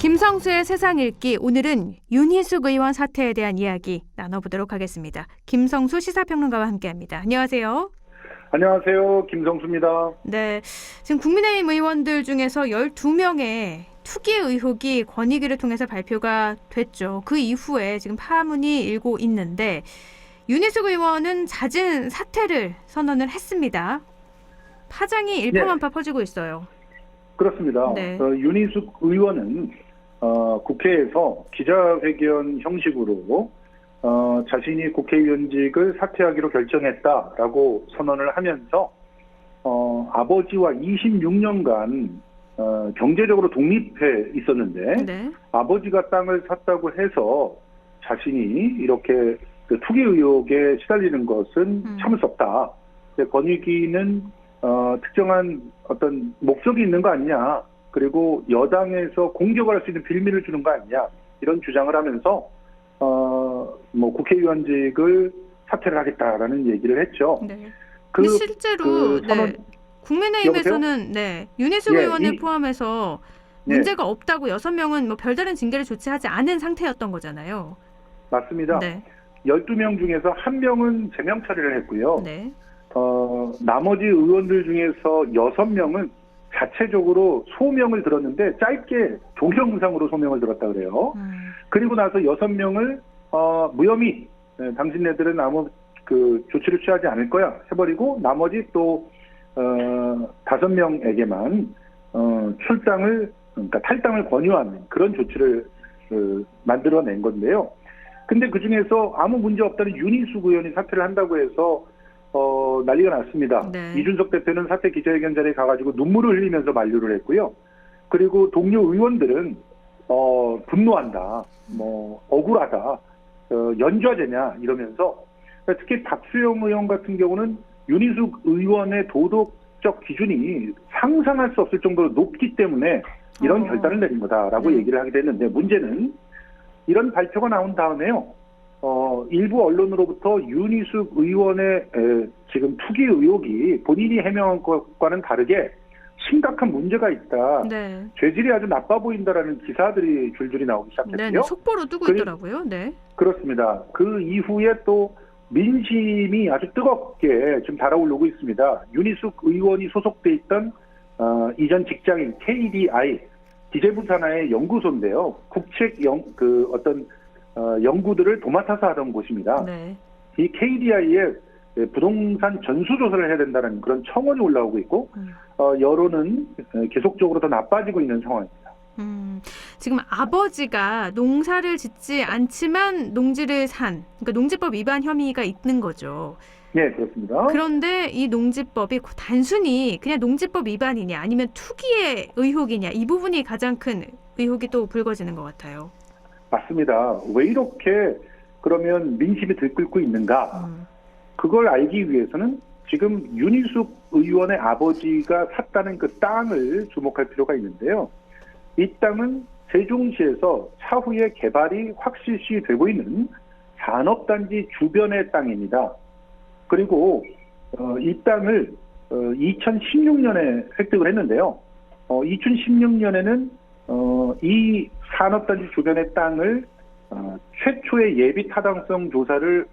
김성수의 세상 읽기 오늘은 윤희숙 의원 사태에 대한 이야기 나눠보도록 하겠습니다. 김성수 시사평론가와 함께합니다. 안녕하세요. 안녕하세요. 김성수입니다. 네, 지금 국민의힘 의원들 중에서 12명의 투기 의혹이 권익위를 통해서 발표가 됐죠. 그 이후에 지금 파문이 일고 있는데 윤희숙 의원은 잦은 사퇴를 선언을 했습니다. 파장이 일파만파 퍼지고 있어요. 그렇습니다. 네. 어, 윤희숙 의원은 어, 국회에서 기자회견 형식으로 어, 자신이 국회의원직을 사퇴하기로 결정했다라고 선언을 하면서 어, 아버지와 26년간 어, 경제적으로 독립해 있었는데 네. 아버지가 땅을 샀다고 해서 자신이 이렇게 그 투기 의혹에 시달리는 것은 음. 참을 수 없다. 권익위는 어, 특정한 어떤 목적이 있는 거 아니냐. 그리고 여당에서 공격을 할 수 있는 빌미를 주는 거 아니냐. 이런 주장을 하면서 어, 뭐 국회의원직을 사퇴를 하겠다라는 얘기를 했죠. 네. 그, 실제로 그 선언 네, 국민의힘에서는 네 윤희숙 예, 의원을 이- 포함해서 네. 문제가 없다고 여섯 명은 뭐 별다른 징계를 조치하지 않은 상태였던 거잖아요. 맞습니다. 네, 12명 중에서 한 명은 제명 처리를 했고요. 네, 어, 나머지 의원들 중에서 여섯 명은 자체적으로 소명을 들었는데 짧게 동영상으로 소명을 들었다 그래요. 음, 그리고 나서 여섯 명을 어, 무혐의 네, 당신네들은 아무 그 조치를 취하지 않을 거야 해버리고 나머지 또 어, 다섯 명에게만 어, 출당을 그러니까 탈당을 권유하는 그런 조치를 그, 만들어낸 건데요. 근데 그 중에서 아무 문제 없다는 윤희숙 의원이 사퇴를 한다고 해서 어, 난리가 났습니다. 네. 이준석 대표는 사퇴 기자회견 자리에 가가지고 눈물을 흘리면서 만류를 했고요. 그리고 동료 의원들은 어, 분노한다, 뭐 억울하다, 어, 연좌제냐 이러면서 특히 박수영 의원 같은 경우는 윤희숙 의원의 도덕적 기준이 상상할 수 없을 정도로 높기 때문에 이런 어. 결단을 내린 거다라고 네. 얘기를 하게 됐는데 문제는 이런 발표가 나온 다음에요. 어, 일부 언론으로부터 윤희숙 의원의 에, 지금 투기 의혹이 본인이 해명한 것과는 다르게 심각한 문제가 있다. 네, 죄질이 아주 나빠 보인다라는 기사들이 줄줄이 나오기 네, 시작했고요. 네, 속보로 뜨고 그리- 있더라고요. 네, 그렇습니다. 그 이후에 또 민심이 아주 뜨겁게 지금 달아오르고 있습니다. 윤희숙 의원이 소속돼 있던 어, 이전 직장인 KDI 기재부 산하의 연구소인데요. 국책 연, 그 어떤 어, 연구들을 도맡아서 하던 곳입니다. 네, 이 KDI에 부동산 전수조사를 해야 된다는 그런 청원이 올라오고 있고 음. 어, 여론은 어, 계속적으로 더 나빠지고 있는 상황입니다. 음, 지금 아버지가 농사를 짓지 않지만 농지를 산, 그러니까 농지법 위반 혐의가 있는 거죠. 네, 그렇습니다. 그런데 이 농지법이 단순히 그냥 농지법 위반이냐 아니면 투기의 의혹이냐 이 부분이 가장 큰 의혹이 또 불거지는 것 같아요. 맞습니다. 왜 이렇게 그러면 민심이 들끓고 있는가? 음, 그걸 알기 위해서는 지금 윤희숙 의원의 아버지가 샀다는 그 땅을 주목할 필요가 있는데요. 이 땅은 세종시에서 차후에 개발이 확실시 되고 있는 산업단지 주변의 땅입니다. 그리고 어, 이 땅을 2016년에 획득을 했는데요. 2016년에는 어, 이 산업단지 주변의 땅을 어, 최초의 예비 타당성 조사를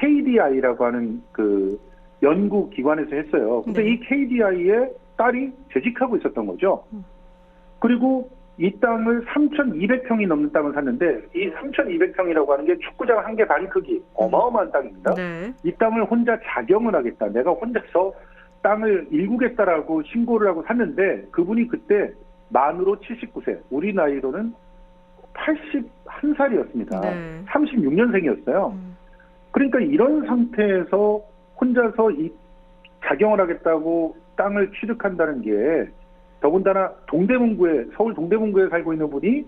KDI라고 하는 그 연구 기관에서 했어요. 근데 네. 이 KDI의 딸이 재직하고 있었던 거죠. 음. 그리고 이 땅을 3,200평이 넘는 땅을 샀는데 이 3,200평이라고 하는 게 축구장 한 개 반 크기 어마어마한 땅입니다. 네. 이 땅을 혼자 자경을 하겠다. 내가 혼자서 땅을 일구겠다라고 신고를 하고 샀는데 그분이 그때 만으로 79세, 우리 나이로는 81살이었습니다. 네. 36년생이었어요. 음, 그러니까 이런 상태에서 혼자서 이 자경을 하겠다고 땅을 취득한다는 게 더군다나 동대문구에 서울 동대문구에 살고 있는 분이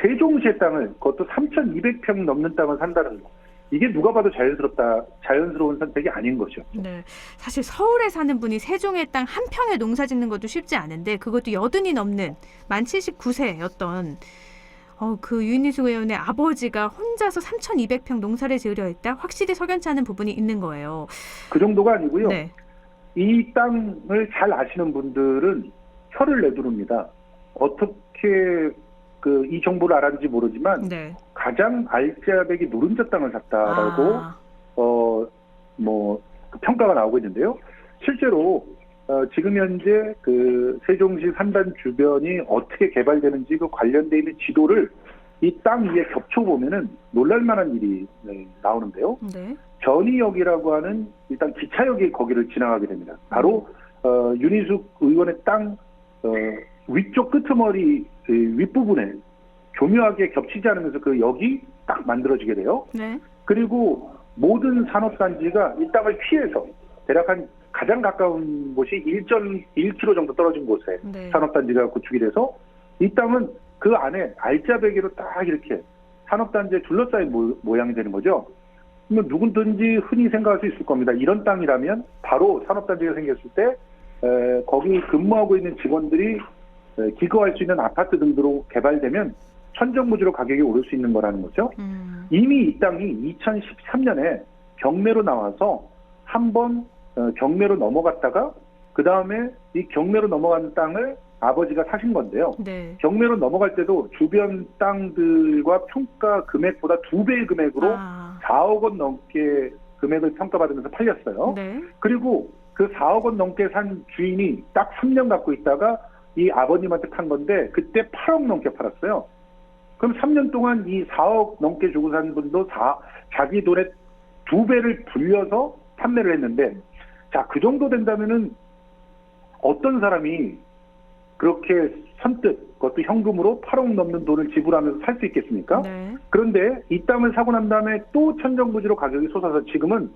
세종시의 땅을 그것도 3,200평 넘는 땅을 산다는 거. 이게 누가 봐도 자연스럽다, 자연스러운 선택이 아닌 거죠. 네. 사실 서울에 사는 분이 세종의 땅 한 평에 농사 짓는 것도 쉽지 않은데 그것도 여든이 넘는 만 79세였던 어, 그 윤희숙 의원의 아버지가 혼자서 3,200평 농사를 지으려 했다. 확실히 석연치 않은 부분이 있는 거예요. 그 정도가 아니고요. 네. 이 땅을 잘 아시는 분들은 혀를 내두릅니다. 어떻게 그 이 정보를 알았는지 모르지만 네. 가장 알짜배기 노른자 땅을 샀다라고 아, 어뭐 평가가 나오고 있는데요. 실제로 어, 지금 현재 그 세종시 산단 주변이 어떻게 개발되는지 그 관련돼 있는 지도를 이 땅 위에 겹쳐 보면은 놀랄만한 일이 네, 나오는데요. 네. 전이역이라고 하는 일단 기차역이 거기를 지나가게 됩니다. 바로 어, 윤희숙 의원의 땅 어, 위쪽 끄트머리 그 윗부분에 교묘하게 겹치지 않으면서 그 역이 딱 만들어지게 돼요. 네. 그리고 모든 산업단지가 이 땅을 피해서 대략 한 가장 가까운 곳이 1.1km 정도 떨어진 곳에 네. 산업단지가 구축이 돼서 이 땅은 그 안에 알짜배기로 딱 이렇게 산업단지에 둘러싸인 모, 모양이 되는 거죠. 그러면 누구든지 흔히 생각할 수 있을 겁니다. 이런 땅이라면 바로 산업단지가 생겼을 때 에, 거기 근무하고 있는 직원들이 에, 기거할 수 있는 아파트 등으로 개발되면 천정부지로 가격이 오를 수 있는 거라는 거죠. 음, 이미 이 땅이 2013년에 경매로 나와서 한번 어, 경매로 넘어갔다가 그 다음에 이 경매로 넘어간 땅을 아버지가 사신 건데요. 네. 경매로 넘어갈 때도 주변 땅들과 평가 금액보다 두 배의 금액으로 아, 4억 원 넘게 금액을 평가받으면서 팔렸어요. 네. 그리고 그 4억 원 넘게 산 주인이 딱 3년 갖고 있다가 이 아버님한테 판 건데 그때 8억 넘게 팔았어요. 그럼 3년 동안 이 4억 넘게 주고 산 분도 사- 자기 돈의 두 배를 불려서 판매를 했는데 자, 그 정도 된다면은 어떤 사람이 그렇게 선뜻 그것도 현금으로 8억 넘는 돈을 지불하면서 살 수 있겠습니까? 네. 그런데 이 땅을 사고 난 다음에 또 천정부지로 가격이 솟아서 지금은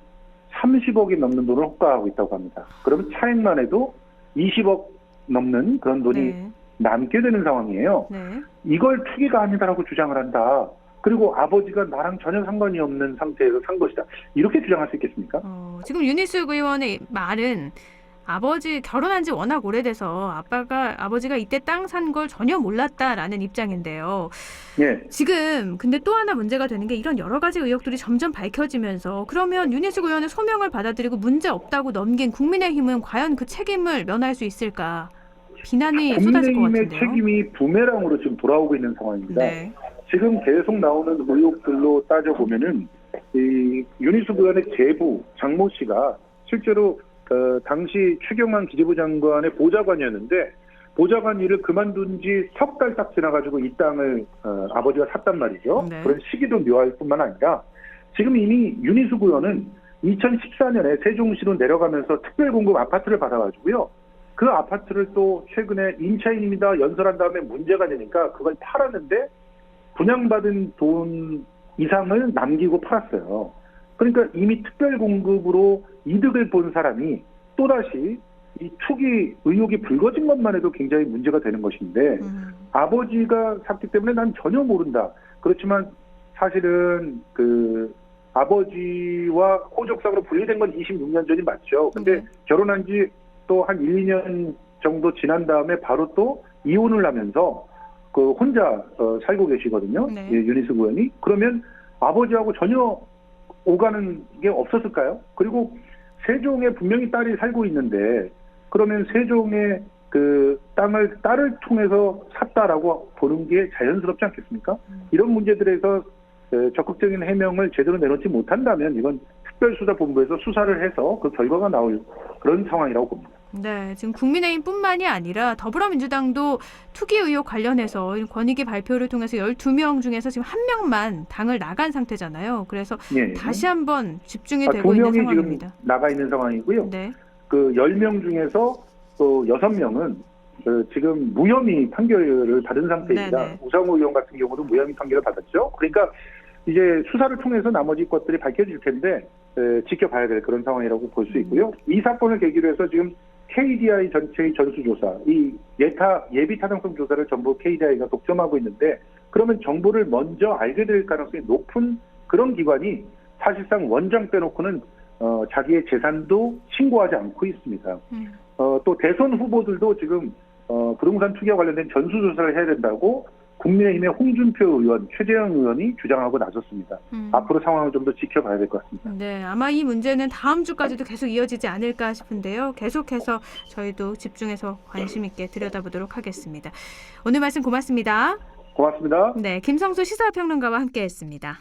30억이 넘는 돈을 호가하고 있다고 합니다. 그러면 차액만 해도 20억 넘는 그런 돈이 네. 남게 되는 상황이에요. 네. 이걸 투기가 아니다라고 주장을 한다. 그리고 아버지가 나랑 전혀 상관이 없는 상태에서 산 것이다. 이렇게 주장할 수 있겠습니까? 어, 지금 윤희숙 의원의 말은 아버지 결혼한 지 워낙 오래돼서 아빠가 아버지가 이때 땅 산 걸 전혀 몰랐다라는 입장인데요. 예. 지금 근데 또 하나 문제가 되는 게 이런 여러 가지 의혹들이 점점 밝혀지면서 그러면 윤희숙 의원의 소명을 받아들이고 문제 없다고 넘긴 국민의힘은 과연 그 책임을 면할 수 있을까? 비난이 쏟아질 것 국민의힘의 같은데요. 책임이 부메랑으로 지금 돌아오고 있는 상황입니다. 네. 지금 계속 나오는 의혹들로 따져보면은 이 윤희숙 의원의 제부 장모 씨가 실제로 어, 당시 추경환 기재부 장관의 보좌관이었는데 보좌관 일을 그만둔 지 석 달 딱 지나가지고 이 땅을 어, 아버지가 샀단 말이죠. 네. 그런 시기도 묘할 뿐만 아니라 지금 이미 윤희숙 의원은 2014년에 세종시로 내려가면서 특별공급 아파트를 받아가지고요. 그 아파트를 또 최근에 임차인입니다 연설한 다음에 문제가 되니까 그걸 팔았는데 분양받은 돈 이상을 남기고 팔았어요. 그러니까 이미 특별 공급으로 이득을 본 사람이 또다시 이 투기 의혹이 불거진 것만 해도 굉장히 문제가 되는 것인데 음, 아버지가 샀기 때문에 난 전혀 모른다. 그렇지만 사실은 그 아버지와 호적상으로 분리된 건 26년 전이 맞죠. 근데 네. 결혼한 지 또 한 1, 2년 정도 지난 다음에 바로 또 이혼을 하면서 그 혼자 어, 살고 계시거든요. 네. 예, 유니스 의원이. 그러면 아버지하고 전혀 오가는 게 없었을까요? 그리고 세종에 분명히 딸이 살고 있는데 그러면 세종의 그 땅을 딸을 통해서 샀다라고 보는 게 자연스럽지 않겠습니까? 음. 이런 문제들에서 에, 적극적인 해명을 제대로 내놓지 못한다면 이건 특별수사본부에서 수사를 해서 그 결과가 나올 그런 상황이라고 봅니다. 네, 지금 국민의힘뿐만이 아니라 더불어민주당도 투기 의혹 관련해서 이 권익위 발표를 통해서 12명 중에서 지금 한 명만 당을 나간 상태잖아요. 그래서 예. 다시 한번 집중이 아, 되고 두 있는 명이 지금 상황입니다. 나가 있는 상황이고요. 네. 그 10명 중에서 또 6명은 그 지금 무혐의 판결을 받은 상태입니다. 네네. 우상호 의원 같은 경우도 무혐의 판결을 받았죠. 그러니까 이제 수사를 통해서 나머지 것들이 밝혀질 텐데 에, 지켜봐야 될 그런 상황이라고 볼 수 있고요. 이 사건을 계기로 해서 지금 KDI 전체의 전수조사, 이 예타 예비 타당성 조사를 전부 KDI가 독점하고 있는데 그러면 정보를 먼저 알게 될 가능성이 높은 그런 기관이 사실상 원장 빼놓고는 어, 자기의 재산도 신고하지 않고 있습니다. 음. 어, 또 대선 후보들도 지금 어, 부동산 투기와 관련된 전수조사를 해야 된다고 국민의힘의 홍준표 의원, 최재형 의원이 주장하고 나섰습니다. 음. 앞으로 상황을 좀 더 지켜봐야 될 것 같습니다. 네, 아마 이 문제는 다음 주까지도 계속 이어지지 않을까 싶은데요. 계속해서 저희도 집중해서 관심 있게 들여다보도록 하겠습니다. 오늘 말씀 고맙습니다. 고맙습니다. 네, 김성수 시사평론가와 함께했습니다.